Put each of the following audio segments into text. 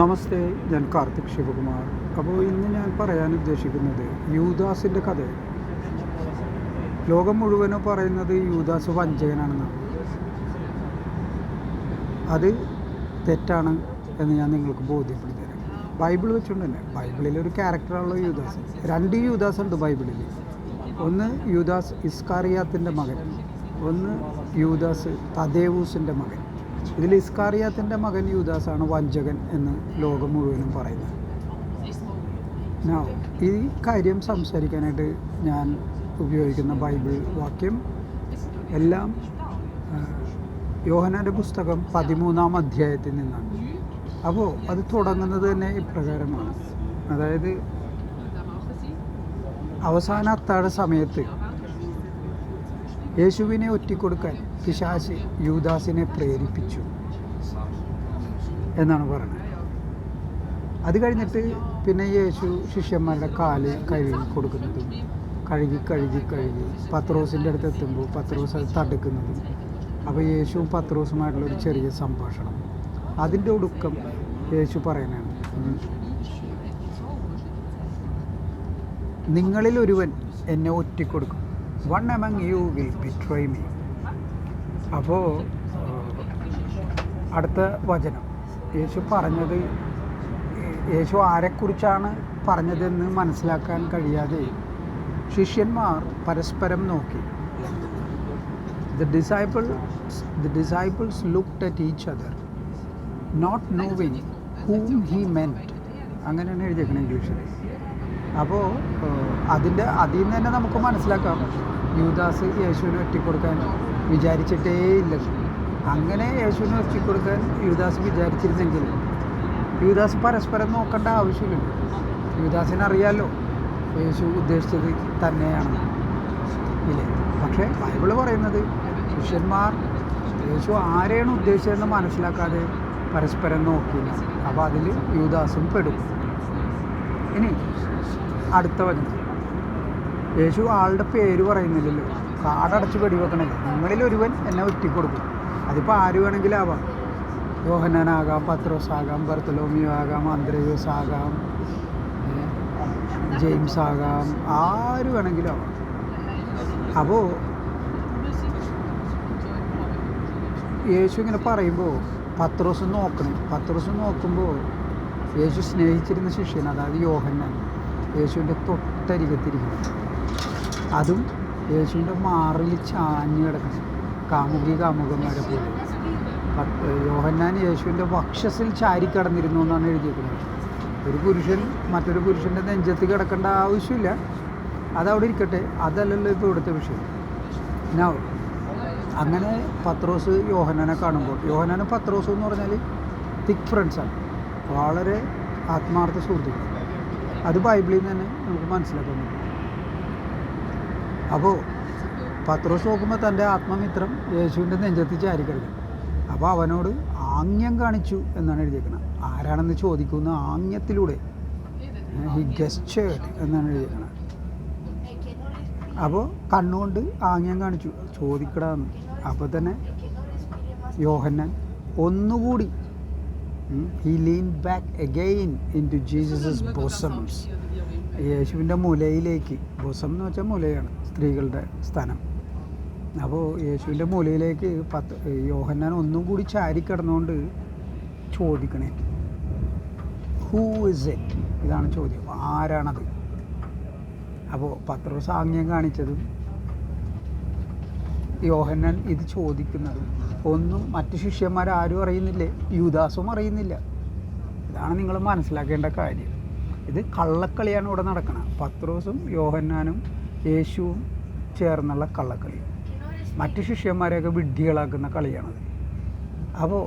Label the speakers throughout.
Speaker 1: നമസ്തേ ഞാൻ കാർത്തിക് ശിവകുമാർ. അപ്പോൾ ഇന്ന് ഞാൻ പറയാൻ ഉദ്ദേശിക്കുന്നത് യൂദാസിന്റെ കഥ ലോകം മുഴുവനും പറയുന്നത് യൂദാസ് വഞ്ചകനാണെന്നാണ്. അത് തെറ്റാണ് എന്ന് ഞാൻ നിങ്ങൾക്ക് ബോധ്യപ്പെടുത്തി തരാം. ബൈബിൾ വെച്ചുകൊണ്ട് തന്നെ ബൈബിളിൽ ഒരു ക്യാരക്ടറാണല്ലോ യൂദാസ്. രണ്ട് യൂദാസ് ഉണ്ട് ബൈബിളിൽ. ഒന്ന് യൂദാസ് ഇസ്കാറിയാത്തിന്റെ മകൻ ഒന്ന് യൂദാസ് തദേവൂസിന്റെ മകൻ. ഇതിൽ ഇസ്കാറിയാത്തിന്റെ മകൻ യൂദാസാണ് വഞ്ചകൻ എന്ന് ലോകം മുഴുവനും പറയുന്നത്. ഈ കാര്യം സംസാരിക്കാനായിട്ട് ഞാൻ ഉപയോഗിക്കുന്ന ബൈബിൾ വാക്യം എല്ലാം യോഹനാന്റെ പുസ്തകം പതിമൂന്നാം അധ്യായത്തിൽ നിന്നാണ്. അപ്പോൾ അത് തുടങ്ങുന്നത് തന്നെ ഇപ്രകാരമാണ്. അതായത് അവസാന അത്താഴ സമയത്ത് യേശുവിനെ ഒറ്റിക്കൊടുക്കാൻ പിശാശ് യൂദാസിനെ പ്രേരിപ്പിച്ചു എന്നാണ് പറയുന്നത്. അത് കഴിഞ്ഞിട്ട് പിന്നെ യേശു ശിഷ്യന്മാരുടെ കാൽ കഴുകി കൊടുക്കുന്നതും കഴുകി കഴുകി കഴുകി പത്രോസിന്റെ അടുത്ത് എത്തുമ്പോൾ പത്രോസ് അത് തടുക്കുന്നതും അപ്പോൾ യേശുവും പത്രോസുമായിട്ടുള്ള ഒരു ചെറിയ സംഭാഷണം. അതിന്റെ ഒടുക്കം യേശു പറയുന്നതാണ്. നിങ്ങളിൽ ഒരുവൻ എന്നെ ഒറ്റിക്കൊടുക്കും. One among you will betray me. അപ്പോൾ അടുത്ത വചനം. യേശു പറഞ്ഞത് യേശു ആരെക്കുറിച്ചാണ് പറഞ്ഞതെന്ന് മനസ്സിലാക്കാൻ കഴിയാതെ ശിഷ്യന്മാർ പരസ്പരം നോക്കി. The disciple the disciples looked at each other not knowing whom he meant അങ്ങനെയാണ് എഴുതിയേക്കുന്നത് ഇംഗ്ലീഷിൽ. അപ്പോൾ അതിന്റെ അതിൽ നിന്ന് തന്നെ നമുക്ക് മനസ്സിലാക്കാം. യൂദാസ് യേശുവിനെ ഒറ്റിക്കൊടുക്കാൻ വിചാരിച്ചിട്ടേ ഇല്ല അങ്ങനെ യേശുവിനെ ഒറ്റിക്കൊടുക്കാൻ യുവദാസ് വിചാരിച്ചിരുന്നെങ്കിൽ യുവദാസ് പരസ്പരം നോക്കേണ്ട ആവശ്യമില്ല. യൂദാസിന് അറിയാലോ യേശു ഉദ്ദേശിച്ചത് തന്നെയാണ്. ഇല്ലേ? പക്ഷേ ബൈബിൾ പറയുന്നത് ശിഷ്യന്മാർ യേശു ആരെയാണ് ഉദ്ദേശിച്ചതെന്ന് മനസ്സിലാക്കാതെ പരസ്പരം നോക്കില്ല അപ്പോൾ അതിൽ യുവദാസും പെടും. ഇനി അടുത്ത വചനം. യേശു ആളുടെ പേര് പറയുന്നില്ലല്ലോ. കാടടച്ച് വെടിവെക്കണല്ലോ നിങ്ങളിൽ ഒരുവൻ എന്നെ ഒറ്റിക്കൊടുക്കും. അതിപ്പോൾ ആര് വേണമെങ്കിലും ആവാം. യോഹനാനാകാം പത്രോസ് ആകാം ബർത്തലോമിയോ ആകാം അന്ത്രയോസ് ആകാം ജെയിംസ് ആകാം ആര് വേണമെങ്കിലും ആവാം. അപ്പോൾ യേശു ഇങ്ങനെ പറയുമ്പോൾ പത്രോസ് നോക്കണം. പത്രോസ് നോക്കുമ്പോൾ യേശു സ്നേഹിച്ചിരുന്ന ശിഷ്യൻ അതായത് യോഹന്നാൻ യേശുവിന്റെ തൊട്ടരികത്തിരിക്കുന്നത് അതും യേശുവിന്റെ മാറിൽ ചാഞ്ഞ് കിടക്കണം കാമുകി കാമുകന്മാരെ പോലെ. യോഹന്നാൻ യേശുവിന്റെ വക്ഷസിൽ ചാരി കിടന്നിരുന്നു എന്നാണ് എഴുതിയിരിക്കുന്നത് ഒരു പുരുഷൻ മറ്റൊരു പുരുഷന്റെ നെഞ്ചത്ത് കിടക്കേണ്ട ആവശ്യമില്ല. അതവിടെ ഇരിക്കട്ടെ. അതല്ലല്ലോ ഇപ്പോൾ ഇവിടുത്തെ വിഷയം. നൗ അങ്ങനെ പത്രോസ് യോഹനാനെ കാണുമ്പോൾ യോഹനാനും പത്രോസ് എന്ന് പറഞ്ഞാൽ തിക് ഫ്രണ്ട്സാണ് വളരെ ആത്മാർത്ഥ സുഹൃത്തുക്കൾ. അത് ബൈബിളിൽ നിന്ന് തന്നെ നമുക്ക് മനസ്സിലാക്കാൻ പറ്റും. അപ്പോൾ പത്രോസ് നോക്കുമ്പോൾ തന്റെ ആത്മമിത്രം യേശുവിന്റെ നെഞ്ചത്ത് ചാരിക്കിടക്കും അപ്പോൾ അവനോട് ആംഗ്യം കാണിച്ചു എന്നാണ് എഴുതിയേക്കുന്നത് ആരാണെന്ന് ചോദിക്കുന്ന ആംഗ്യത്തിലൂടെ ഹി ഗസ്റ്റ് എന്നാണ് എഴുതിയേക്കുന്നത് അപ്പോൾ കണ്ണുകൊണ്ട് ആംഗ്യം കാണിച്ചു. ചോദിക്കടാന്ന് അപ്പോൾ തന്നെ യോഹന്നാൻ ഒന്നുകൂടി he lean back again into Jesus bosoms യേശുവിന്റെ മൂലയിലേക്ക് ബൊസം എന്ന് വെച്ചാൽ മൂലയാണ് സ്ത്രീകളുടെ സ്ഥാനം. അപ്പോൾ യേശുവിന്റെ മൂലയിലേക്ക് പത്ത് യോഹന്നാൻ ഒന്നും കൂടി ചാരി കിടന്നുകൊണ്ട് ചോദിക്കണേ. ഹൂ ഇസ് ഇറ്റ് ഇതാണ് ചോദ്യം. ആരാണത്? അപ്പോൾ പത്രോസ് ആംഗ്യം കാണിച്ചതും യോഹന്നാൻ ഇത് ചോദിക്കുന്നതും. ഒന്നും മറ്റ് ശിഷ്യന്മാരാരും അറിയുന്നില്ലേ? യുദാസും അറിയുന്നില്ല. ഇതാണ് നിങ്ങൾ മനസ്സിലാക്കേണ്ട കാര്യം. ഇത് കള്ളക്കളിയാണ് ഇവിടെ നടക്കുന്നത് പത്രോസും യോഹന്നാനും യേശുവും ചേർന്നുള്ള കള്ളക്കളി. മറ്റ് ശിഷ്യന്മാരെയൊക്കെ വിഡ്ഢികളാക്കുന്ന കളിയാണത്. അപ്പോൾ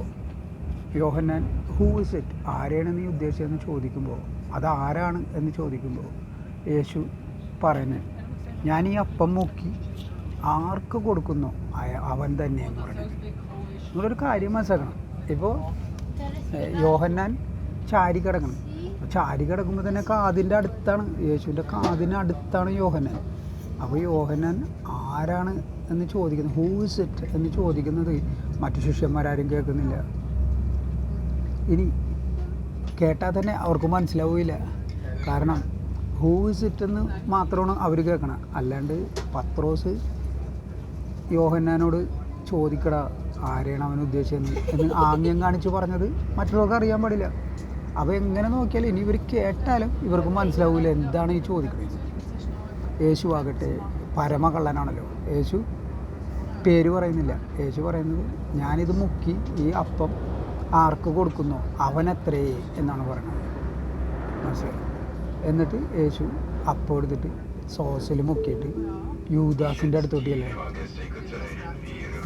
Speaker 1: യോഹന്നാൻ ഹൂ ഇസ് ഇറ്റ് ആരെയാണ് നീ ഉദ്ദേശിച്ചതെന്ന് ചോദിക്കുമ്പോൾ അത് ആരാണ് എന്ന് ചോദിക്കുമ്പോൾ യേശു പറയുന്നത് ഞാൻ ഈ അപ്പം മുക്കി ആർക്ക് കൊടുക്കുന്നു? അവൻ തന്നെ എന്ന് പറയുന്നത് നിങ്ങളൊരു കാര്യം മനസ്സിലാക്കണം. ഇപ്പോൾ യോഹന്നാൻ ചാരി കിടക്കണം. ചാരി കിടക്കുമ്പോൾ തന്നെ കാതിന്റെ അടുത്താണ് യേശുവിന്റെ കാതിന് അടുത്താണ് യോഹന്നാൻ. അപ്പോൾ യോഹന്നാൻ ആരാണ് എന്ന് ചോദിക്കുന്നത് ഹൂ ഇസ് ഇറ്റ് എന്ന് ചോദിക്കുന്നത് മറ്റു ശിഷ്യന്മാരാരും കേൾക്കുന്നില്ല. ഇനി കേട്ടാൽ തന്നെ അവർക്ക് മനസ്സിലാവില്ല കാരണം ഹൂ ഇസ് ഇറ്റ് എന്ന് മാത്രമാണ് അവർ കേൾക്കണം. അല്ലാണ്ട് പത്രോസ് യോഹന്നാനോട് ചോദിക്കടാ ആരെയാണ് അവൻ എന്ന് ആംഗ്യം കാണിച്ച് പറഞ്ഞത് മറ്റുള്ളവർക്ക് അറിയാൻ പാടില്ല. അപ്പോൾ എങ്ങനെ നോക്കിയാലും ഇനി ഇവർ കേട്ടാലും ഇവർക്ക് മനസ്സിലാവില്ല എന്താണ് ഈ ചോദിക്കുന്നത് യേശു ആകട്ടെ പരമകള്ളനാണല്ലോ. യേശു പേര് പറയുന്നില്ല. യേശു പറയുന്നത് ഞാനിത് മുക്കി ഈ അപ്പം ആർക്ക് കൊടുക്കുന്നു? അവനത്രേ എന്നാണ് പറയുന്നത്. മനസ്സിലായി? എന്നിട്ട് യേശു അപ്പം എടുത്തിട്ട് സോസിൽ മുക്കിയിട്ട് യൂദാസിന്റെ അടുത്തോട്ടിയല്ലേ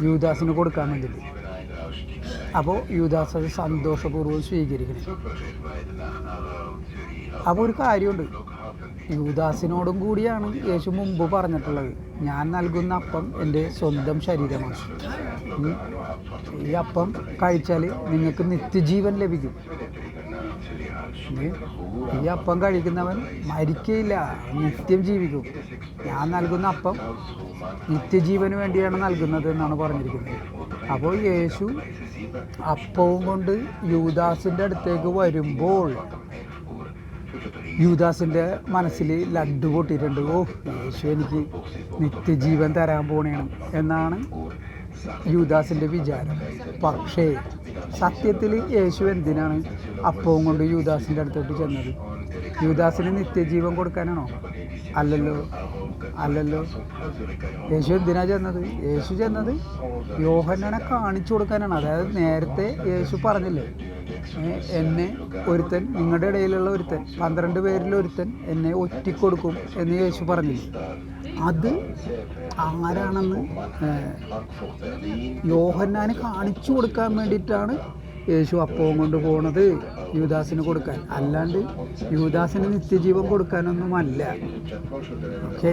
Speaker 1: യൂദാസിന് കൊടുക്കാൻ വേണ്ടിയിട്ട്. അപ്പോൾ യൂദാസ് അത് സന്തോഷപൂർവം സ്വീകരിക്കണം അപ്പോൾ ഒരു കാര്യമുണ്ട്. യൂദാസിനോടും കൂടിയാണ് യേശു മുമ്പ് പറഞ്ഞിട്ടുള്ളത്. ഞാൻ നൽകുന്ന അപ്പം എന്റെ സ്വന്തം ശരീരമാണ്. ഈ അപ്പം കഴിച്ചാൽ നിങ്ങൾക്ക് നിത്യജീവൻ ലഭിക്കും. ഈ അപ്പം കഴിക്കുന്നവൻ മരിക്കയില്ല നിത്യം ജീവിക്കും. ഞാൻ നൽകുന്ന അപ്പം നിത്യജീവന് വേണ്ടിയാണ് നൽകുന്നത് എന്നാണ് പറഞ്ഞിരിക്കുന്നത്. അപ്പോൾ യേശു അപ്പവും കൊണ്ട് യൂദാസിന്റെ അടുത്തേക്ക് വരുമ്പോൾ യൂദാസിന്റെ മനസ്സിൽ ലഡ്ഡു പൊട്ടിയിട്ടുണ്ട്. ഓ യേശു എനിക്ക് നിത്യജീവൻ തരാൻ പോണേണ് എന്നാണ് യൂദാസിന്റെ വിചാരം. പക്ഷേ സത്യത്തിൽ യേശു എന്തിനാണ് അപ്പവും കൊണ്ട് യൂദാസിന്റെ അടുത്തോട്ട് ചെന്നത്? യൂദാസിന് നിത്യജീവൻ കൊടുക്കാനാണോ? അല്ലല്ലോ. അല്ലല്ലോ. യേശു എന്തിനാ ചെന്നത്? യേശു ചെന്നത് യോഹന്നനെ കാണിച്ചു കൊടുക്കാനാണ്. അതായത് നേരത്തെ യേശു പറഞ്ഞില്ലേ എന്നെ ഒരുത്തൻ നിങ്ങളുടെ ഇടയിലുള്ള ഒരുത്തൻ പന്ത്രണ്ട് പേരിൽ ഒരുത്തൻ എന്നെ ഒറ്റിക്കൊടുക്കും എന്ന് യേശു പറഞ്ഞില്ലേ? അത് ആരാണെന്ന് യോഹന്നാന് കാണിച്ചു കൊടുക്കാൻ വേണ്ടിയിട്ടാണ് യേശു അപ്പവും കൊണ്ട് പോണത് യുവദാസിന് കൊടുക്കാൻ. അല്ലാണ്ട് യുവദാസിന് നിത്യജീവൻ കൊടുക്കാനൊന്നുമല്ല. ഓക്കെ?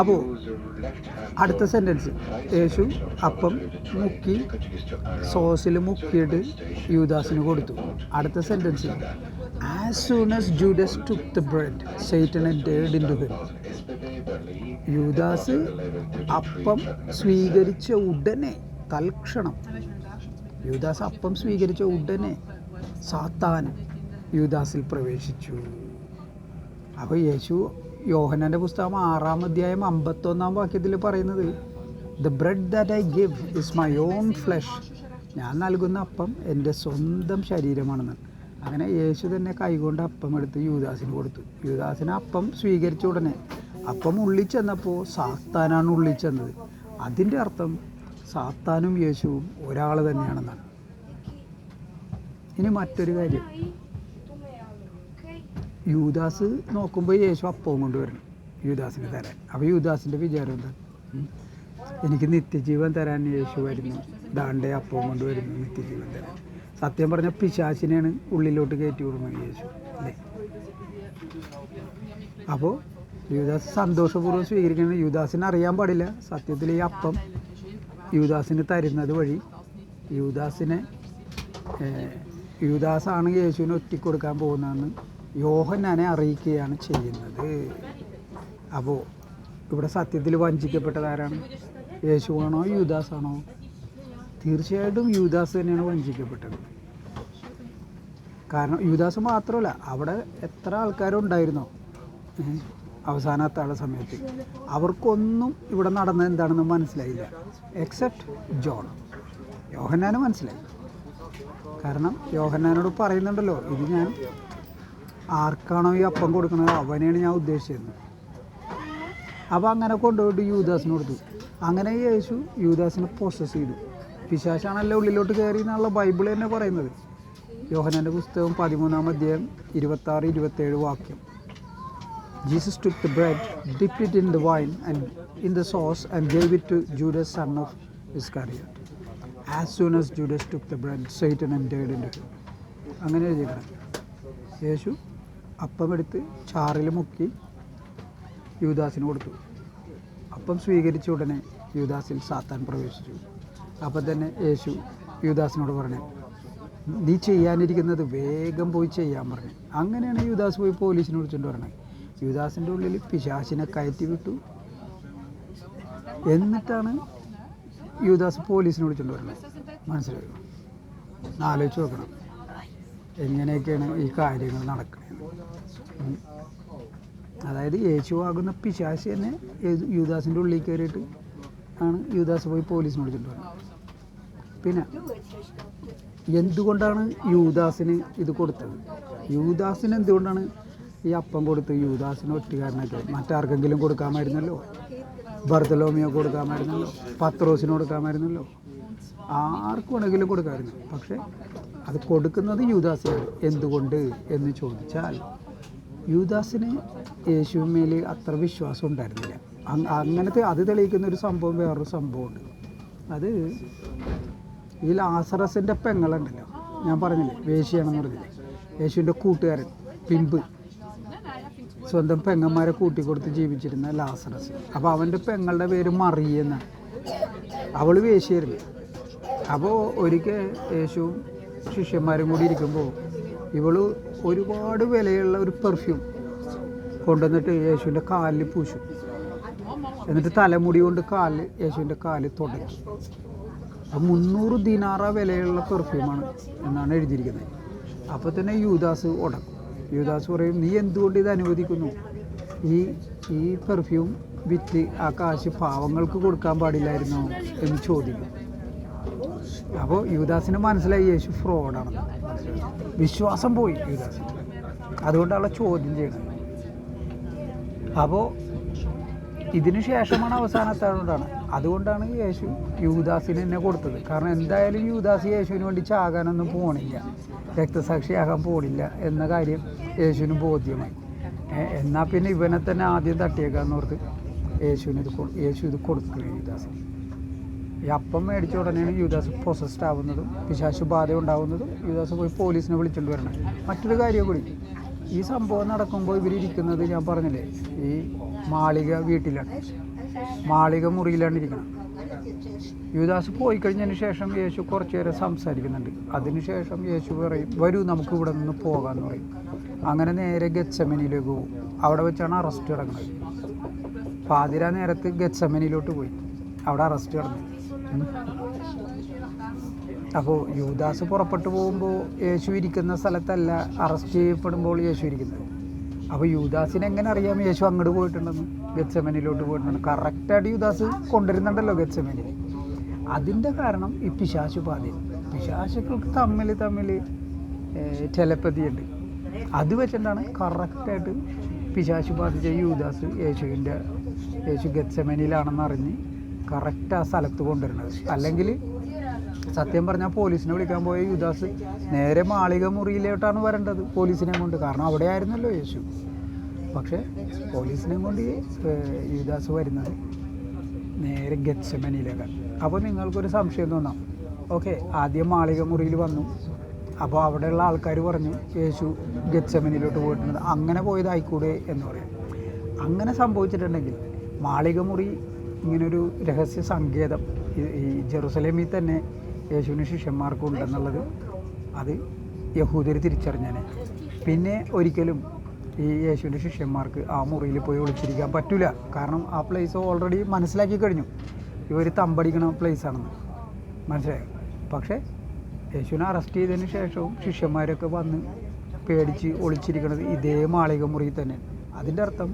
Speaker 1: അപ്പോൾ അടുത്ത സെന്റൻസ് യേശു അപ്പം മുക്കി സോസിൽ മുക്കിയിട്ട് യുവദാസിന് കൊടുത്തു. അടുത്ത sentence as soon as Judas took the bread satan entered into him. Yudas അപ്പം സ്വീകരിച്ച ഉടനെ തൽക്ഷണം യൂദാസ് അപ്പം സ്വീകരിച്ച ഉടനെ സാത്താൻ യൂദാസിൽ പ്രവേശിച്ചു. അപ്പോൾ യേശു യോഹനന്റെ പുസ്തകം ആറാം അധ്യായം അമ്പത്തൊന്നാം വാക്യത്തിൽ പറയുന്നത് the bread that I give is my own flesh ഞാൻ നൽകുന്ന അപ്പം എന്റെ സ്വന്തം ശരീരമാണെന്ന്. അങ്ങനെ യേശു തന്നെ കൈകൊണ്ട് അപ്പം എടുത്ത് യൂദാസിന് കൊടുത്തു. യൂദാസിന് അപ്പം സ്വീകരിച്ച ഉടനെ അപ്പം ഉള്ളിച്ചെന്നപ്പോൾ സാത്താനാണ് ഉള്ളിച്ചെന്നത് അതിന്റെ അർത്ഥം സാത്താനും യേശുവും ഒരാൾ തന്നെയാണെന്നാണ്. ഇനി മറ്റൊരു കാര്യം. യൂദാസ് നോക്കുമ്പോൾ യേശു അപ്പവും കൊണ്ടുവരണം യൂദാസിന് തരാൻ. അപ്പോൾ യൂദാസിന്റെ വിചാരം എന്താ. എനിക്ക് നിത്യജീവൻ തരാൻ യേശു വരുന്നു. ദാണ്ടെ അപ്പവും കൊണ്ടുവരുന്നു നിത്യജീവൻ തരാൻ. സത്യം പറഞ്ഞ പിശാശിനെയാണ് ഉള്ളിലോട്ട് കയറ്റി വിടുന്നത് യേശു അല്ലേ? അപ്പോൾ യുവദാസ് സന്തോഷപൂർവം സ്വീകരിക്കുന്നത് യൂദാസിന് അറിയാൻ പാടില്ല. സത്യത്തിൽ ഈ അപ്പം യൂദാസിന് തരുന്നത് വഴി യൂദാസിനെ യുവദാസാണ് യേശുവിനെ ഒറ്റിക്കൊടുക്കാൻ പോകുന്നതെന്ന് യോഹന്നാനെ അറിയിക്കുകയാണ് ചെയ്യുന്നത്. അപ്പോൾ ഇവിടെ സത്യത്തിൽ വഞ്ചിക്കപ്പെട്ടതാരാണ് യേശുവാണോ യൂദാസാണോ? തീർച്ചയായിട്ടും യൂദാസ് തന്നെയാണ് വഞ്ചിക്കപ്പെട്ടത്. കാരണം യൂദാസ് മാത്രമല്ല അവിടെ എത്ര ആൾക്കാരുണ്ടായിരുന്നോ? ഏ? അവസാന അത്താഴ സമയത്ത്. അവർക്കൊന്നും ഇവിടെ നടന്നത് എന്താണെന്ന് മനസ്സിലായില്ല. എക്സെപ്റ്റ് ജോൺ യോഹന്നാന് മനസ്സിലായി. കാരണം യോഹന്നാനോട് പറയുന്നുണ്ടല്ലോ ഇത് ഞാൻ ആർക്കാണോ ഈ അപ്പം കൊടുക്കുന്നത്? അവനെയാണ് ഞാൻ ഉദ്ദേശിച്ചത്. അപ്പോൾ അങ്ങനെ കൊണ്ടുപോയിട്ട് യൂദാസിന് കൊടുത്തു. അങ്ങനെ യേശു യൂദാസിനെ പ്രോസസ്സ് ചെയ്തു. പിശാശാണല്ലോ ഉള്ളിലോട്ട് കയറി എന്നുള്ള ബൈബിൾ തന്നെ പറയുന്നത്. യോഹനാന്റെ പുസ്തകം പതിമൂന്നാം അധ്യായം ഇരുപത്താറ് ഇരുപത്തേഴ് വാക്യം. Jesus took the bread, dipped it in the wine and in the sauce, and gave it to Judas, son of Iscariot. As soon as Judas took the bread, Satan entered into him. അങ്ങനെ ചെയ്യണം യേശു അപ്പമെടുത്ത് ചാറിൽ മുക്കി യൂദാസിന് കൊടുത്തു. അപ്പം സ്വീകരിച്ച ഉടനെ യൂദാസിൽ സാത്താൻ പ്രവേശിച്ചു. അപ്പം തന്നെ യേശു യൂദാസിനോട് പറഞ്ഞു നീ ചെയ്യാനിരിക്കുന്നത് വേഗം പോയി ചെയ്യാൻ പറഞ്ഞു. അങ്ങനെയാണ് യൂദാസ് പോയി പോലീസിനെ വിളിച്ചുകൊണ്ട് പറഞ്ഞത് യൂദാസിന്റെ ഉള്ളിൽ പിശാചിനെ കയറ്റി വിട്ടു. എന്നിട്ടാണ് യുവദാസ് പോലീസിനെ വിളിച്ചുകൊണ്ട് വരുന്നത്. മനസ്സിലായോ? ആലോചിച്ച് നോക്കണം. എങ്ങനെയൊക്കെയാണ് ഈ കാര്യങ്ങൾ നടക്കുന്നത് അതായത് യേശുവാകുന്ന പിശാശ് തന്നെ യുവദാസിന്റെ ഉള്ളിൽ കയറിയിട്ട് ആണ് യുവദാസ് പോയി പോലീസിനെ വിളിച്ചിട്ട് വരുന്നത്. പിന്നെ എന്തുകൊണ്ടാണ് യുവദാസിന് ഇത് കൊടുത്തത്? യുവദാസിന് എന്തുകൊണ്ടാണ് ഈ അപ്പം കൊടുത്ത് യൂദാസിന് ഒറ്റുകാരനൊക്കെ മറ്റാർക്കെങ്കിലും കൊടുക്കാമായിരുന്നല്ലോ? ബർത്തലോമിയോ കൊടുക്കാമായിരുന്നല്ലോ? പത്രോസിന് കൊടുക്കാമായിരുന്നല്ലോ? ആർക്കും വേണമെങ്കിലും കൊടുക്കാമായിരുന്നു. പക്ഷേ അത് കൊടുക്കുന്നത് യൂദാസിനാണ്. എന്തുകൊണ്ട് എന്ന് ചോദിച്ചാൽ യൂദാസിന് യേശുവിന്മേൽ അത്ര വിശ്വാസം ഉണ്ടായിരുന്നില്ല. അങ്ങനത്തെ അത് തെളിയിക്കുന്ന ഒരു സംഭവം വേറൊരു സംഭവമുണ്ട്. അത് ഈ ലാസറസിന്റെ പെങ്ങളുണ്ടല്ലോ? ഞാൻ പറഞ്ഞില്ലേ വേശിയാണെന്ന് പറഞ്ഞില്ലേ? യേശുവിന്റെ കൂട്ടുകാരൻ പിമ്പ്. സ്വന്തം പെങ്ങന്മാരെ കൂട്ടിക്കൊടുത്ത് ജീവിച്ചിരുന്ന ലാസറസ്. അപ്പോൾ അവന്റെ പെങ്ങളുടെ പേര് മറിയ എന്നാണ് അവൾ വേശിയായിരുന്നു അപ്പോൾ ഒരിക്കൽ യേശുവും ശിഷ്യന്മാരും കൂടി ഇരിക്കുമ്പോൾ ഇവൾ ഒരുപാട് വിലയുള്ള ഒരു പെർഫ്യൂം കൊണ്ടുവന്നിട്ട് യേശുവിന്റെ കാലിൽ പൂശു. എന്നിട്ട് തലമുടി കൊണ്ട് കാൽ യേശുവിന്റെ കാലിൽ തുടങ്ങി അത് മുന്നൂറ് ദിനാറ വിലയുള്ള പെർഫ്യൂമാണ് എന്നാണ് എഴുതിയിരിക്കുന്നത്. അപ്പോൾ തന്നെ യൂദാസ് ഉടക്കും. യൂദാസ് പറയും നീ എന്തുകൊണ്ട് ഇത് അനുവദിക്കുന്നു? ഈ ഈ പെർഫ്യൂം വിറ്റ് ആ കാശ് പാവങ്ങൾക്ക് കൊടുക്കാൻ പാടില്ലായിരുന്നു എന്ന് ചോദിക്കും. അപ്പോൾ യുവദാസിന് മനസ്സിലായി യേശു ഫ്രോഡാണ് വിശ്വാസം പോയി യുവദാസ് അതുകൊണ്ടാണ് ചോദ്യം ചെയ്യുന്നത്. അപ്പോൾ ഇതിനു ശേഷമാണ് അവസാനത്താണോണ്ടാണ് അതുകൊണ്ടാണ് യേശു യൂദാസിന് എന്നെ കൊടുത്തത്. കാരണം എന്തായാലും യൂദാസ് യേശുവിന് വേണ്ടി ചാകാനൊന്നും പോണില്ല. രക്തസാക്ഷിയാകാൻ പോണില്ല എന്ന കാര്യം യേശുവിന് ബോധ്യമായി. എന്നാൽ പിന്നെ ഇവനെ തന്നെ ആദ്യം തട്ടിയേക്കാന്ന് ഓർത്ത് യേശുവിന് ഇത് യേശു ഇത് കൊടുത്തു യൂദാസിന്. ഈ അപ്പം മേടിച്ച ഉടനെയാണ് യുവദാസ് പ്രൊസസ്ഡ് ആവുന്നതും പിശാശു ബാധ ഉണ്ടാവുന്നതും യുവദാസ് പോയി പോലീസിനെ വിളിച്ചുകൊണ്ട് വരണം. മറ്റൊരു കാര്യം കൂടി. ഈ സംഭവം നടക്കുമ്പോൾ ഇവരിയ്ക്കുന്നത് ഞാൻ പറഞ്ഞില്ലേ? ഈ മാളിക വീട്ടിലാണ്. മാളിക മുറിയിലാണ് ഇരിക്കുന്നത് യുവദാസ് പോയി കഴിഞ്ഞതിന് ശേഷം യേശു കുറച്ച് നേരം സംസാരിക്കുന്നുണ്ട്. അതിനുശേഷം യേശു പറയും വരൂ നമുക്ക് ഇവിടെ നിന്ന് പോകാമെന്ന് പറയും. അങ്ങനെ നേരെ ഗച്ചമനിയിലേക്ക് പോകും അവിടെ വെച്ചാണ് അറസ്റ്റ് കിടക്കുന്നത് പാതിര നേരത്ത് ഗച്ചമനിയിലോട്ട് പോയി. അവിടെ അറസ്റ്റ് കിടന്നു അപ്പോൾ യുവദാസ് പുറപ്പെട്ടു പോകുമ്പോൾ യേശു ഇരിക്കുന്ന സ്ഥലത്തല്ല അറസ്റ്റ് ചെയ്യപ്പെടുമ്പോൾ യേശു ഇരിക്കുന്നത്. അപ്പോൾ യുവദാസിനെങ്ങനെ അറിയാം യേശു അങ്ങോട്ട് പോയിട്ടുണ്ടെന്ന്? ഗച്ചമനിലോട്ട് പോയിട്ടുണ്ട്. കറക്റ്റായിട്ട് യുദാസ് കൊണ്ടുവരുന്നുണ്ടല്ലോ ഗച്ചമനിൽ അതിന്റെ കാരണം ഈ പിശാശു പാതി പിശാശുക്കൾക്ക് തമ്മിൽ തമ്മിൽ ടെലപ്പതി ഉണ്ട് അത് വെച്ചിട്ടാണ് കറക്റ്റായിട്ട് പിശാശു ബാധിച്ച യുദാസ് യേശുവിന്റെ യേശു ഗച്ചമനിലാണെന്ന് അറിഞ്ഞ് കറക്റ്റ് ആ സ്ഥലത്ത് കൊണ്ടുവരുന്നത്. അല്ലെങ്കിൽ സത്യം പറഞ്ഞാൽ പോലീസിനെ വിളിക്കാൻ പോയ യുദാസ് നേരെ മാളിക മുറിയിലോട്ടാണ് വരേണ്ടത്. പോലീസിനെ കൊണ്ട്. കാരണം അവിടെ ആയിരുന്നല്ലോ യേശു. പക്ഷേ പോലീസിനെ കൊണ്ട് യുവദാസ് വരുന്നത് നേരെ ഗച്ചമനിയിലേക്കാണ് അപ്പോൾ നിങ്ങൾക്കൊരു സംശയം തോന്നാം. ഓക്കെ ആദ്യം മാളിക മുറിയിൽ വന്നു. അപ്പോൾ അവിടെയുള്ള ആൾക്കാർ പറഞ്ഞു യേശു ഗച്ചമനിയിലോട്ട് പോയിട്ടുണ്ട്. അങ്ങനെ പോയതായിക്കൂടെ? എന്ന് പറയും. അങ്ങനെ സംഭവിച്ചിട്ടുണ്ടെങ്കിൽ മാളിക മുറി ഇങ്ങനൊരു രഹസ്യ സങ്കേതം ഈ ജെറുസലേമിൽ തന്നെ യേശുവിന് ശിഷ്യന്മാർക്കുണ്ടെന്നുള്ളത് അത് യഹൂദർ തിരിച്ചറിഞ്ഞാണ് പിന്നെ ഒരിക്കലും ഈ യേശുവിന്റെ ശിഷ്യന്മാർക്ക് ആ മുറിയിൽ പോയി ഒളിച്ചിരിക്കാൻ പറ്റില്ല കാരണം ആ പ്ലേസ് ഓൾറെഡി മനസ്സിലാക്കി കഴിഞ്ഞു. ഇവർ തമ്പടിക്കണ പ്ലേസ് ആണെന്ന്. മനസ്സിലായോ? പക്ഷേ യേശുവിനെ അറസ്റ്റ് ചെയ്തതിന് ശേഷവും ശിഷ്യന്മാരൊക്കെ വന്ന് പേടിച്ച് ഒളിച്ചിരിക്കുന്നത് ഇതേ മാളിക മുറിയിൽ തന്നെ. അതിന്റെ അർത്ഥം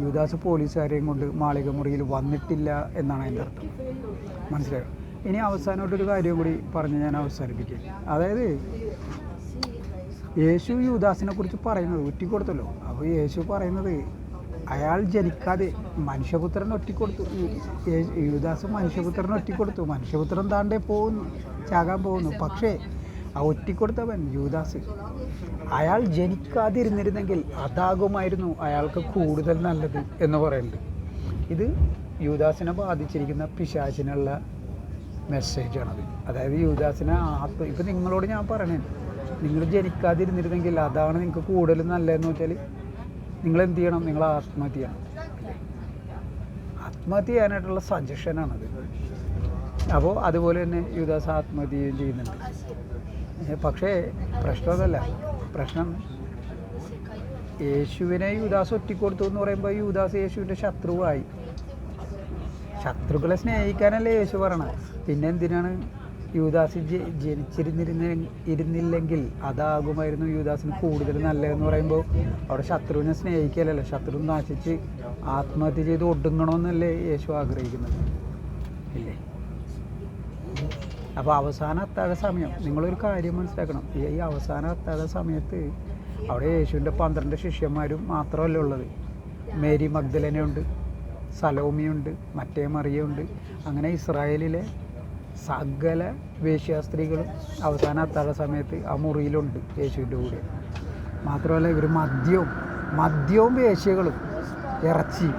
Speaker 1: യുവദാസ് പോലീസുകാരെയും കൊണ്ട് മാളിക മുറിയിൽ വന്നിട്ടില്ല എന്നാണ് അതിന്റെ അർത്ഥം. മനസ്സിലായോ? ഇനി അവസാനമായിട്ടൊരു കാര്യം കൂടി പറഞ്ഞ് ഞാൻ അവസാനിപ്പിക്കുക അതായത് യേശു യുദാസിനെ കുറിച്ച് പറയുന്നത് ഒറ്റിക്കൊടുത്തല്ലോ. അപ്പോൾ യേശു പറയുന്നത് അയാൾ ജനിക്കാതെ മനുഷ്യപുത്രൻ ഒറ്റിക്കൊടുത്തു. യൂദാസ് മനുഷ്യപുത്രൻ ഒറ്റിക്കൊടുത്തു. മനുഷ്യപുത്രൻ താണ്ടേ പോകുന്നു ചാകാൻ പോകുന്നു. പക്ഷേ ആ ഒറ്റിക്കൊടുത്തവൻ യുദാസ്. അയാൾ ജനിക്കാതിരുന്നിരുന്നെങ്കിൽ അതാകുമായിരുന്നു അയാൾക്ക് കൂടുതൽ നല്ലത് എന്ന് പറയുന്നത്. ഇത് യുദാസിനെ ബാധിച്ചിരിക്കുന്ന പിശാചിനുള്ള മെസ്സേജാണത് അതായത് യൂദാസിനെ ആത്മ ഇപ്പം നിങ്ങളോട് ഞാൻ പറയണേ നിങ്ങൾ ജനിക്കാതിരുന്നിരുന്നെങ്കിൽ അതാണ് നിങ്ങൾക്ക് കൂടുതൽ നല്ലതെന്ന് വെച്ചാൽ നിങ്ങൾ എന്ത് ചെയ്യണം? നിങ്ങൾ ആത്മഹത്യ ചെയ്യണം. ആത്മഹത്യ ചെയ്യാനായിട്ടുള്ള സജഷനാണത് അപ്പോൾ അതുപോലെ തന്നെ യുവദാസ് ആത്മഹത്യ ചെയ്യുകയും ചെയ്യുന്നുണ്ട് പക്ഷേ പ്രശ്നം അതല്ല പ്രശ്നം യേശുവിനെ യുവദാസ് ഒറ്റിക്കൊടുത്തു എന്ന് പറയുമ്പോൾ യുവദാസ് യേശുവിന്റെ ശത്രുവായി. ശത്രുക്കളെ സ്നേഹിക്കാനല്ലേ യേശു പറയണത് പിന്നെ എന്തിനാണ് യൂദാസ് ജ- ജനിച്ചിരുന്നിരുന്ന ഇരുന്നില്ലെങ്കിൽ അതാകുമായിരുന്നു യുവദാസിന് കൂടുതൽ നല്ലതെന്ന് പറയുമ്പോൾ അവിടെ ശത്രുവിനെ സ്നേഹിക്കലല്ലോ? ശത്രു നാശിച്ച് ആത്മഹത്യ ചെയ്ത് ഒടുങ്ങണമെന്നല്ലേ യേശു ആഗ്രഹിക്കുന്നത്? ഇല്ലേ? അപ്പോൾ അവസാന അത്താഴ സമയം നിങ്ങളൊരു കാര്യം മനസ്സിലാക്കണം. ഈ അവസാന അത്താഴ സമയത്ത് അവിടെ യേശുവിന്റെ പന്ത്രണ്ട് ശിഷ്യന്മാരും മാത്രമല്ല ഉള്ളത്. മേരി മഗ്ദലനുണ്ട് സലോമിയുണ്ട് മറ്റേ മറിയുണ്ട് അങ്ങനെ ഇസ്രായേലിലെ സകല വേശ്യാസ്ത്രീകളും അവസാന അത്താഴ സമയത്ത് ആ മുറിയിലുണ്ട് യേശുവിന്റെ കൂടെ. മാത്രമല്ല ഇവർ മദ്യവും മദ്യവും വേശ്യകളും ഇറച്ചി.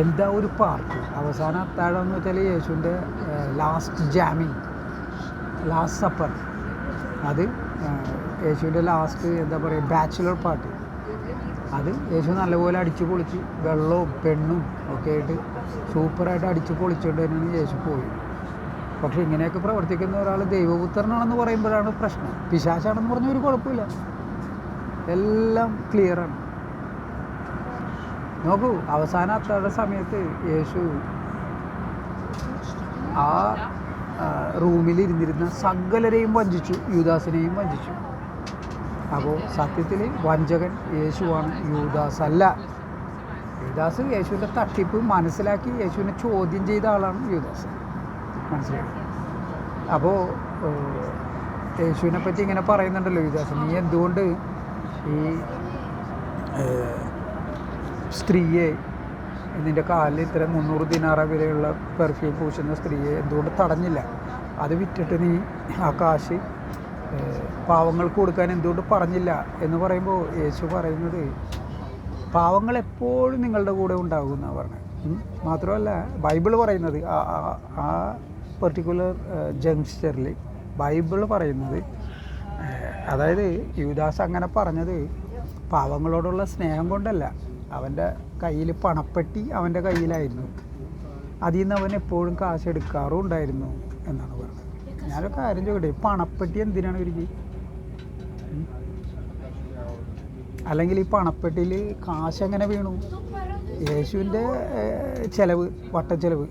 Speaker 1: എന്താ ഒരു പാർട്ടി അവസാന അത്താഴം എന്ന് വെച്ചാൽ യേശുവിന്റെ ലാസ്റ്റ് ജാമിങ് ലാസ്റ്റ് സപ്പർ അത് യേശുവിന്റെ ലാസ്റ്റ് എന്താ പറയുക ബാച്ചുലർ പാർട്ടി അത് യേശു നല്ലപോലെ അടിച്ചു പൊളിച്ച് വെള്ളവും പെണ്ണും ഒക്കെ ആയിട്ട് സൂപ്പറായിട്ട് അടിച്ചു പൊളിച്ചുകൊണ്ട് തന്നെയാണ് യേശു പോയത്. പക്ഷേ ഇങ്ങനെയൊക്കെ പ്രവർത്തിക്കുന്ന ഒരാൾ ദൈവപുത്രനാണെന്ന് പറയുമ്പോഴാണ് പ്രശ്നം. പിശാശാണെന്ന് പറഞ്ഞ ഒരു കുഴപ്പമില്ല. എല്ലാം ക്ലിയറാണ് നോക്കൂ അവസാന അത്താഴ സമയത്ത് യേശു ആ റൂമിൽ ഇരുന്നിരുന്ന സകലരെയും വഞ്ചിച്ചു യൂദാസിനെയും വഞ്ചിച്ചു. അപ്പോൾ സത്യത്തിൽ വഞ്ചകൻ യേശുവാണ് യൂദാസ് അല്ല. യൂദാസ് യേശുവിന്റെ തട്ടിപ്പ് മനസ്സിലാക്കി യേശുവിനെ ചോദ്യം ചെയ്ത ആളാണ് യൂദാസ്. മനസ്സിലായി. അപ്പോൾ യേശുവിനെ പറ്റി ഇങ്ങനെ പറയുന്നുണ്ടല്ലോ യൂദാസ് നീ എന്തുകൊണ്ട് ഈ സ്ത്രീയെ നിന്റെ കാലിൽ ഇത്ര മുന്നൂറ് ദിനാറ വിലയുള്ള പെർഫ്യൂം പൂശുന്ന സ്ത്രീയെ എന്തുകൊണ്ട് തടഞ്ഞില്ല? അത് വിറ്റിട്ട് നീ ആ കാശ് പാവങ്ങൾക്ക് കൊടുക്കാൻ എന്തുകൊണ്ട് പറഞ്ഞില്ല? എന്ന് പറയുമ്പോൾ യേശു പറയുന്നത് പാവങ്ങൾ എപ്പോഴും നിങ്ങളുടെ കൂടെ ഉണ്ടാകുമെന്നാണ് പറഞ്ഞത്. മാത്രമല്ല ബൈബിൾ പറയുന്നത് ആ പെർട്ടിക്കുലർ ജംഗ്സ്റ്ററിൽ ബൈബിൾ പറയുന്നത് അതായത് യുവദാസ് അങ്ങനെ പറഞ്ഞത് പാവങ്ങളോടുള്ള സ്നേഹം കൊണ്ടല്ല. അവന്റെ കയ്യിൽ പണപ്പെട്ടി അവന്റെ കയ്യിലായിരുന്നു. അതിൽ നിന്ന് അവൻ എപ്പോഴും കാശ് എടുക്കാറും ഉണ്ടായിരുന്നു എന്നാണ് പറഞ്ഞത്. ഞാനൊരു കാര്യം ചോദിക്കട്ടെ പണപ്പെട്ടി എന്തിനാണ് ഇവർക്ക്? അല്ലെങ്കിൽ ഈ പണപ്പെട്ടിയിൽ കാശ് എങ്ങനെ വീണു? യേശുവിന്റെ ചെലവ് വട്ടച്ചെലവ്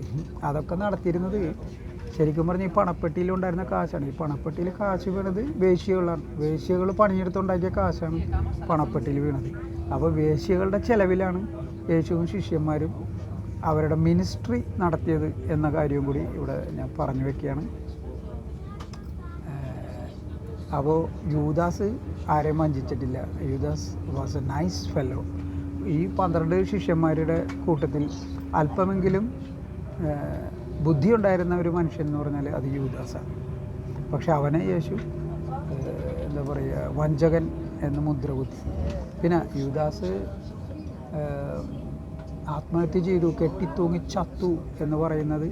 Speaker 1: അതൊക്കെ നടത്തിയിരുന്നത് ശരിക്കും പറഞ്ഞാൽ ഈ പണപ്പെട്ടിയിൽ ഉണ്ടായിരുന്ന കാശാണ്. ഈ പണപ്പെട്ടിയിൽ കാശ് വീണത് വേശ്യകളാണ്. വേശ്യകൾ പണിയെടുത്തുണ്ടാക്കിയ കാശാണ് പണപ്പെട്ടിയിൽ വീണത്. അപ്പോൾ വേശ്യകളുടെ ചെലവിലാണ് യേശുവും ശിഷ്യന്മാരും അവരുടെ മിനിസ്ട്രി നടത്തിയത് എന്ന കാര്യവും കൂടി ഇവിടെ ഞാൻ പറഞ്ഞു വെക്കുകയാണ്. അപ്പോൾ യൂദാസ് ആരെയും വഞ്ചിച്ചിട്ടില്ല. Judas was a nice fellow ഈ പന്ത്രണ്ട് ശിഷ്യന്മാരുടെ കൂട്ടത്തിൽ അല്പമെങ്കിലും ബുദ്ധി ഉണ്ടായിരുന്ന ഒരു മനുഷ്യൻ എന്ന് പറഞ്ഞാൽ അത് യൂദാസാണ്. പക്ഷെ അവനെ യേശു എന്താ പറയുക വഞ്ചകൻ എന്ന് മുദ്ര കുത്തി പിന്നെ യൂദാസ് ആത്മഹത്യ ചെയ്തു കെട്ടിത്തൂങ്ങി ചത്തു എന്ന് പറയുന്നത്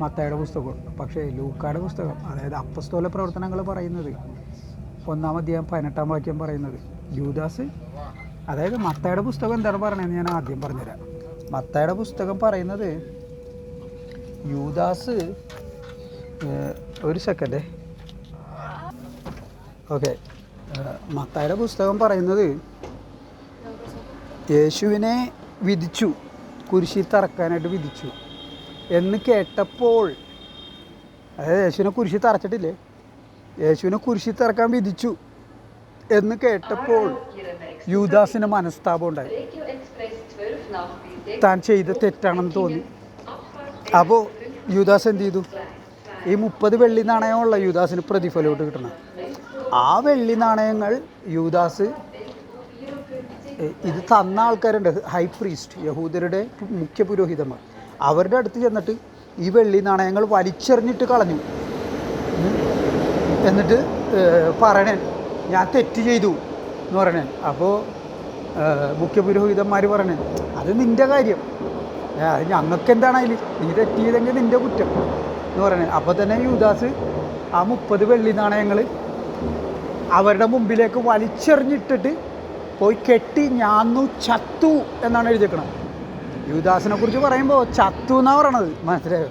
Speaker 1: മത്തയുടെ പുസ്തകം പക്ഷേ ലൂക്കായുടെ പുസ്തകം അതായത് അപ്പസ്തോല പ്രവർത്തനങ്ങൾ പറയുന്നത് ഒന്നാം അധ്യായം പതിനെട്ടാം വാക്യം പറയുന്നത്. യൂദാസ് അതായത് മത്തയുടെ പുസ്തകം എന്താണ് പറയണതെന്ന് ഞാൻ ആദ്യം പറഞ്ഞുതരാം. മത്തയുടെ പുസ്തകം പറയുന്നത് യൂദാസ് ഒരു സെക്കൻഡേ ഓക്കെ മത്തായുടെ പുസ്തകം പറയുന്നത് യേശുവിനെ വിധിച്ചു കുരിശിൽ തറക്കാനായിട്ട് വിധിച്ചു എന്ന് കേട്ടപ്പോൾ അതായത് യേശുവിനെ കുരിശി തറച്ചിട്ടില്ലേ? യേശുവിനെ കുരിശി തറക്കാൻ വിധിച്ചു എന്ന് കേട്ടപ്പോൾ യൂദാസിന് മനസ്താപം ഉണ്ടായി.
Speaker 2: Regio Express 12 nach B6
Speaker 1: താൻ ചെയ്ത തെറ്റാണെന്ന് തോന്നി. അപ്പോൾ യൂദാസ് എന്ത് ചെയ്തു? ഈ മുപ്പത് വെള്ളി നാണയമുള്ള യുദാസിന് പ്രതിഫലമായിട്ട് കിട്ടണം. ആ വെള്ളി നാണയങ്ങൾ യൂദാസ് ഇത് തന്ന ആൾക്കാരുണ്ട്. ഹൈ പ്രീസ്റ്റ് യഹൂദരുടെ മുഖ്യ പുരോഹിതന്മാർ. അവരുടെ അടുത്ത് ചെന്നിട്ട് ഈ വെള്ളി നാണയങ്ങൾ വലിച്ചെറിഞ്ഞിട്ട് കളഞ്ഞു. എന്നിട്ട് പറയണേ ഞാൻ തെറ്റ് ചെയ്തു എന്ന് പറയണേ. അപ്പോൾ മുഖ്യ പുരോഹിതന്മാർ പറയണേ അത് നിന്റെ കാര്യം. ഞങ്ങൾക്ക് എന്താണ് അതിൽ നീ തെറ്റിയതെങ്കിൽ നിന്റെ കുറ്റം എന്ന് പറയുന്നത് അപ്പോൾ തന്നെ യൂദാസ് ആ മുപ്പത് വെള്ളി നാണയങ്ങൾ അവരുടെ മുമ്പിലേക്ക് വലിച്ചെറിഞ്ഞിട്ടിട്ട് പോയി കെട്ടി ഞാന്നു ചത്തു എന്നാണ് എഴുതിക്കണത് യുവദാസിനെ കുറിച്ച് പറയുമ്പോൾ ചത്തു എന്നാണ് പറയണത്? മനസ്സിലായോ?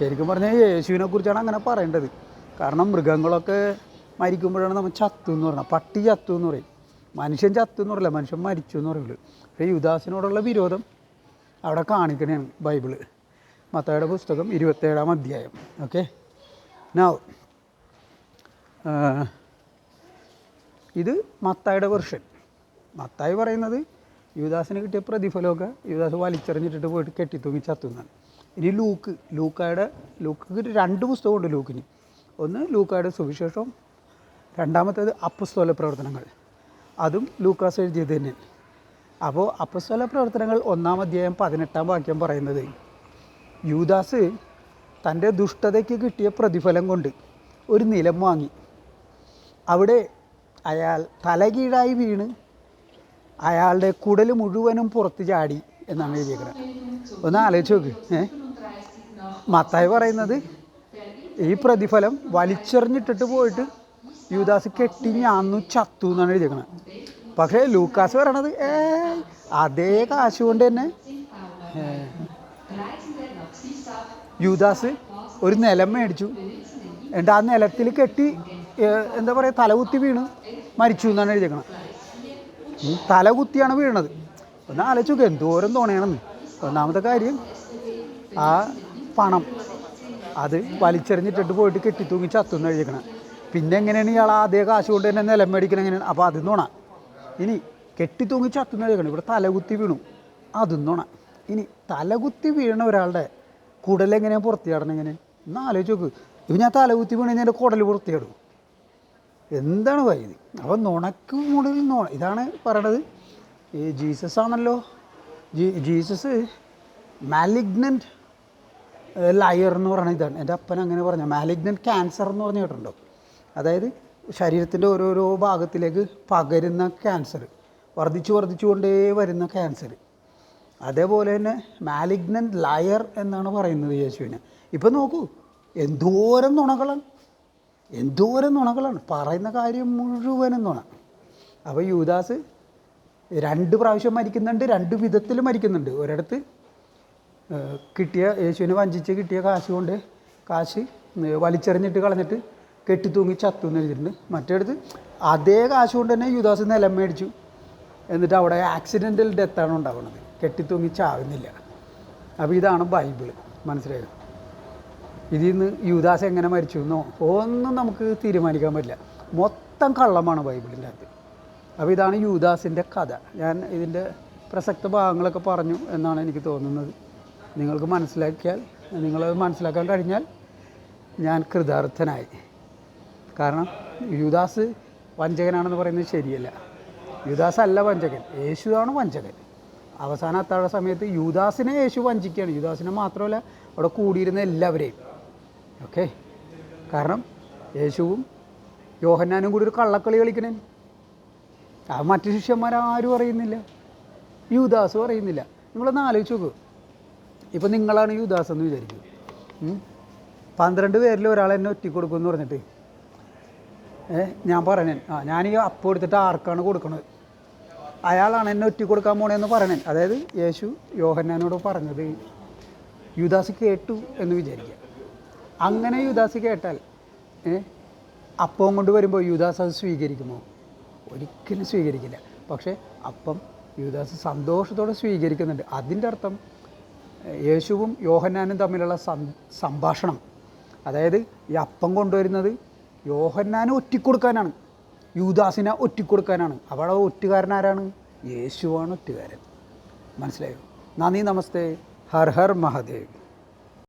Speaker 1: ശരിക്കും പറഞ്ഞാൽ യേശുവിനെ കുറിച്ചാണ് അങ്ങനെ പറയേണ്ടത്. കാരണം മൃഗങ്ങളൊക്കെ മരിക്കുമ്പോഴാണ് നമ്മൾ ചത്തു എന്ന് പറയുന്നത്. പട്ടി ചത്തു എന്ന് പറയും. മനുഷ്യൻ ചത്തു എന്ന് പറയില്ല. മനുഷ്യൻ മരിച്ചു എന്ന് പറയുള്ളൂ. പക്ഷേ യുദാസിനോടുള്ള വിരോധം അവിടെ കാണിക്കണേ ബൈബിൾ. മത്തയുടെ പുസ്തകം ഇരുപത്തേഴാം അധ്യായം. ഓക്കെ? നൗ ഇത് മത്തായുടെ വെർഷൻ. മത്തായി പറയുന്നത് യുവദാസിന് കിട്ടിയ പ്രതിഫലമൊക്കെ യുവദാസ് വലിച്ചെറിഞ്ഞിട്ടിട്ട് പോയിട്ട് കെട്ടിത്തൂങ്ങി ചത്തുന്നാണ്. ഇനി ലൂക്ക് ലൂക്കായുടെ ലൂക്ക് രണ്ട് പുസ്തകമുണ്ട് ലൂക്കിന്. ഒന്ന് ലൂക്കായുടെ സുവിശേഷം രണ്ടാമത്തേത് അപ്പുസ്തോല പ്രവർത്തനങ്ങൾ അതും ലൂക്കാസ് എഴുതിയത് തന്നെ അപ്പോൾ അപ്പസ്വല പ്രവർത്തനങ്ങൾ ഒന്നാം അധ്യായം പതിനെട്ടാം വാക്യം പറയുന്നത് യൂദാസ് തന്റെ ദുഷ്ടതയ്ക്ക് കിട്ടിയ പ്രതിഫലം കൊണ്ട് ഒരു നിലം വാങ്ങി. അവിടെ അയാൾ തലകീഴായി വീണ് അയാളുടെ കുടൽ മുഴുവനും പുറത്ത് ചാടി എന്നാണ് എഴുതിയേക്കുന്നത്. ഒന്ന് ആലോചിച്ച് നോക്ക് ഏ? മത്തായി പറയുന്നത് ഈ പ്രതിഫലം വലിച്ചെറിഞ്ഞിട്ടിട്ട് പോയിട്ട് യുവദാസ് കെട്ടി ഞാന്നു ചത്തു എന്നാണ് എഴുതിയേക്കുന്നത്. പക്ഷേ ലൂക്കാസ് പറയണത് ഏ അതേ കാശ് കൊണ്ട് തന്നെ. യൂദാസ് ഒരു നിലം മേടിച്ചു. എന്നിട്ട് ആ നിലത്തിൽ കെട്ടി എന്താ പറയുക തലകുത്തി വീണ് മരിച്ചു എന്നാണ് എഴുതിയേക്കണം തലകുത്തിയാണ് വീണത്. ഒന്ന് ആലോചിച്ചു നോക്കുക എന്തോരം തോണയാണെന്ന്. ഒന്നാമത്തെ കാര്യം ആ പണം അത് വലിച്ചെറിഞ്ഞിട്ടിട്ട് പോയിട്ട് കെട്ടി കെട്ടിത്തൂങ്ങി ചത്തുന്ന് എഴുതിയേക്കണം പിന്നെ എങ്ങനെയാണ് ഇയാൾ അതേ കാശ് കൊണ്ട് തന്നെ നിലം മേടിക്കണം എങ്ങനെയാണ്? അപ്പോൾ അത് നോണ ഇനി കെട്ടിത്തൂങ്ങി ചത്തുന്ന് എഴുതിക്കണം ഇവിടെ തലകുത്തി വീണു. അതൊന്നോണ ഇനി തലകുത്തി വീണ ഒരാളുടെ കുടലെങ്ങനെയാണ് പുറത്തിയാടണം ഇങ്ങനെ? ഒന്ന് ആലോചിച്ച് നോക്ക്. ഇപ്പം ഞാൻ തലകുത്തി വീണ് കഴിഞ്ഞാൽ കുടൽ പുറത്തിയാടും. എന്താണ് വൈദ്യുതി അപ്പോൾ നുണക്ക് മുകളിൽ നുണ. ഇതാണ് പറയണത്. ഈ ജീസസ് ആണല്ലോ. ജീ ജീസസ് മാലിഗ്നന്റ് ലയർ എന്ന് പറയുന്നത് ഇതാണ്. എന്റെ അപ്പൻ അങ്ങനെ പറഞ്ഞു. മാലിഗ്നന്റ് ക്യാൻസർ എന്ന് പറഞ്ഞു കേട്ടിട്ടുണ്ടോ? അതായത് ശരീരത്തിന്റെ ഓരോരോ ഭാഗത്തിലേക്ക് പകരുന്ന ക്യാൻസർ വർദ്ധിച്ചു വർദ്ധിച്ചു കൊണ്ടേ വരുന്ന ക്യാൻസർ അതേപോലെ തന്നെ മാലിഗ്നന്റ് ലയർ എന്നാണ് പറയുന്നത് യേശുവിനെ. ഇപ്പം നോക്കൂ എന്തോരം നുണകളാണ്. എന്തോരം നുണകളാണ്. പറയുന്ന കാര്യം മുഴുവനും നുണ. അപ്പോൾ യൂദാസ് രണ്ട് പ്രാവശ്യം മരിക്കുന്നുണ്ട് രണ്ട് വിധത്തിൽ മരിക്കുന്നുണ്ട്. ഒരിടത്ത് കിട്ടിയ യേശുവിനെ വഞ്ചിച്ച് കിട്ടിയ കാശ് കൊണ്ട് കാശ് വലിച്ചെറിഞ്ഞിട്ട് കളഞ്ഞിട്ട് കെട്ടിത്തൂങ്ങി ചത്തു എന്ന് എഴുതിയിട്ടുണ്ട്. മറ്റേടത്ത് അതേ കാശ് കൊണ്ട് തന്നെ യുദാസ് നിലം മേടിച്ചു. എന്നിട്ട് അവിടെ ആക്സിഡന്റൽ ഡെത്താണ് ഉണ്ടാകുന്നത് കെട്ടിത്തൂങ്ങി ചാവുന്നില്ല. അപ്പോൾ ഇതാണ് ബൈബിൾ. മനസ്സിലായത് ഇതിൽ നിന്ന് യുദാസ് എങ്ങനെ മരിച്ചു എന്നോ ഒന്നും നമുക്ക് തീരുമാനിക്കാൻ പറ്റില്ല. മൊത്തം കള്ളമാണ് ബൈബിളിന്റെ അകത്ത്. അപ്പോൾ ഇതാണ് യുദാസിന്റെ കഥ. ഞാൻ ഇതിന്റെ പ്രസക്ത ഭാഗങ്ങളൊക്കെ പറഞ്ഞു എന്നാണ് എനിക്ക് തോന്നുന്നത്. നിങ്ങൾക്ക് മനസ്സിലാക്കിയാൽ നിങ്ങളത് മനസ്സിലാക്കാൻ കഴിഞ്ഞാൽ ഞാൻ കൃതാർത്ഥനായി. കാരണം യുദാസ് വഞ്ചകനാണെന്ന് പറയുന്നത് ശരിയല്ല. യുദാസ് അല്ല വഞ്ചകൻ. യേശുവാണ് വഞ്ചകൻ. അവസാന അത്താഴ സമയത്ത് യുദാസിനെ യേശു വഞ്ചിക്കുകയാണ്. യുദാസിനെ മാത്രമല്ല അവിടെ കൂടിയിരുന്ന എല്ലാവരെയും. ഓക്കെ? കാരണം യേശുവും യോഹന്നാനും കൂടി ഒരു കള്ളക്കളി കളിക്കണേ. ആ മറ്റു ശിഷ്യന്മാരാരും അറിയുന്നില്ല. യുദാസും അറിയുന്നില്ല. നിങ്ങളൊന്ന് ആലോചിച്ച് നോക്കൂ. ഇപ്പം നിങ്ങളാണ് യൂദാസ് എന്ന് വിചാരിക്കും. പന്ത്രണ്ട് പേരിൽ ഒരാൾ എന്നെ ഒറ്റ കൊടുക്കുമെന്ന് പറഞ്ഞിട്ട് ഞാൻ പറഞ്ഞേ ആ ഞാൻ ഈ അപ്പം എടുത്തിട്ട് ആർക്കാണ് കൊടുക്കുന്നത് അയാളാണ് എന്നെ ഒറ്റ കൊടുക്കാൻ പോണേന്ന് പറയണേ. അതായത് യേശു യോഹന്നാനോട് പറഞ്ഞത് യുദാസ് കേട്ടു എന്ന് വിചാരിക്കുക അങ്ങനെ യുദാസ് കേട്ടാൽ അപ്പം കൊണ്ട് വരുമ്പോൾ യുദാസ് അത് സ്വീകരിക്കുമോ? ഒരിക്കലും സ്വീകരിക്കില്ല. പക്ഷേ അപ്പം യുദാസ് സന്തോഷത്തോടെ സ്വീകരിക്കുന്നുണ്ട്. അതിന്റെ അർത്ഥം യേശുവും യോഹന്നാനും തമ്മിലുള്ള സംഭാഷണം. അതായത് ഈ അപ്പം കൊണ്ടുവരുന്നത് യോഹന്നാനും ഒറ്റിക്കൊടുക്കാനാണ്. യൂദാസിനെ ഒറ്റിക്കൊടുക്കാനാണ്. അവിടെ ഒറ്റുകാരൻ ആരാണ് യേശുവാണ് ഒറ്റുകാരൻ. മനസ്സിലായോ? നന്ദി നമസ്തേ. ഹർ ഹർ മഹാദേവ്.